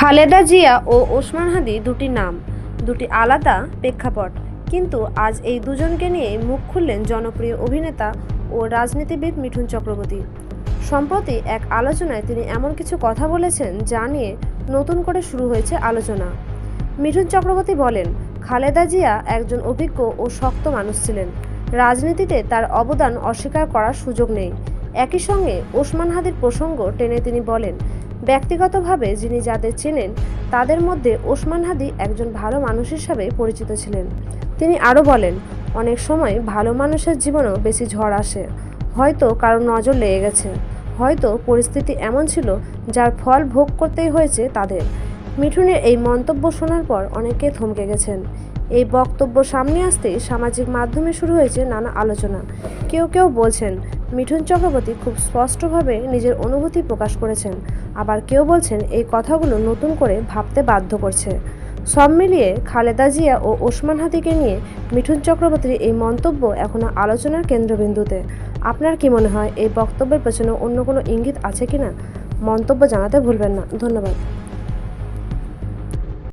খালেদা জিয়া ও ওসমান হাদি দুটি নাম, দুটি আলাদা প্রেক্ষাপট। কিন্তু আজ এই দুজনকে নিয়ে মুখ খুললেন জনপ্রিয় অভিনেতা ও রাজনীতিবিদ মিঠুন চক্রবর্তী। সম্প্রতি এক আলোচনায় তিনি এমন কিছু কথা বলেছেন যা নিয়ে নতুন করে শুরু হয়েছে আলোচনা। মিঠুন চক্রবর্তী বলেন, খালেদা জিয়া একজন অভিজ্ঞ ও শক্ত মানুষ ছিলেন। রাজনীতিতে তার অবদান অস্বীকার করার সুযোগ নেই। একই সঙ্গে ওসমান হাদির প্রসঙ্গ টেনে তিনি বলেন ব্যক্তিগতভাবে যিনি যাদের চেনেন, তাদের মধ্যে ওসমান হাদি একজন ভালো মানুষ হিসাবে পরিচিত ছিলেন। তিনি আরও বলেন, অনেক সময় ভালো মানুষের জীবনেও বেশি ঝড় আসে। হয়তো কারও নজর লেগে গেছে। হয়তো পরিস্থিতি এমন ছিল যার ফল ভোগ করতেই হয়েছে তাদের। মিঠুনের এই মন্তব্য শোনার পর অনেকে থমকে গেছেন। এই বক্তব্য সামনে আসতেই সামাজিক মাধ্যমে শুরু হয়েছে নানা আলোচনা। কেউ কেউ বলছেন মিঠুন চক্রবর্তী খুব স্পষ্টভাবে নিজের অনুভূতি প্রকাশ করেছেন। আবার কেউ বলছেন এই কথাগুলো নতুন করে ভাবতে বাধ্য করছে। সব মিলিয়ে খালেদা জিয়া ও ওসমান হাদিকে নিয়ে মিঠুন চক্রবর্তীর এই মন্তব্য এখনও আলোচনার কেন্দ্রবিন্দুতে। আপনার কি মনে হয় এই বক্তব্যের পেছনে অন্য কোনো ইঙ্গিত আছে কিনা? মন্তব্য জানাতে ভুলবেন না। ধন্যবাদ।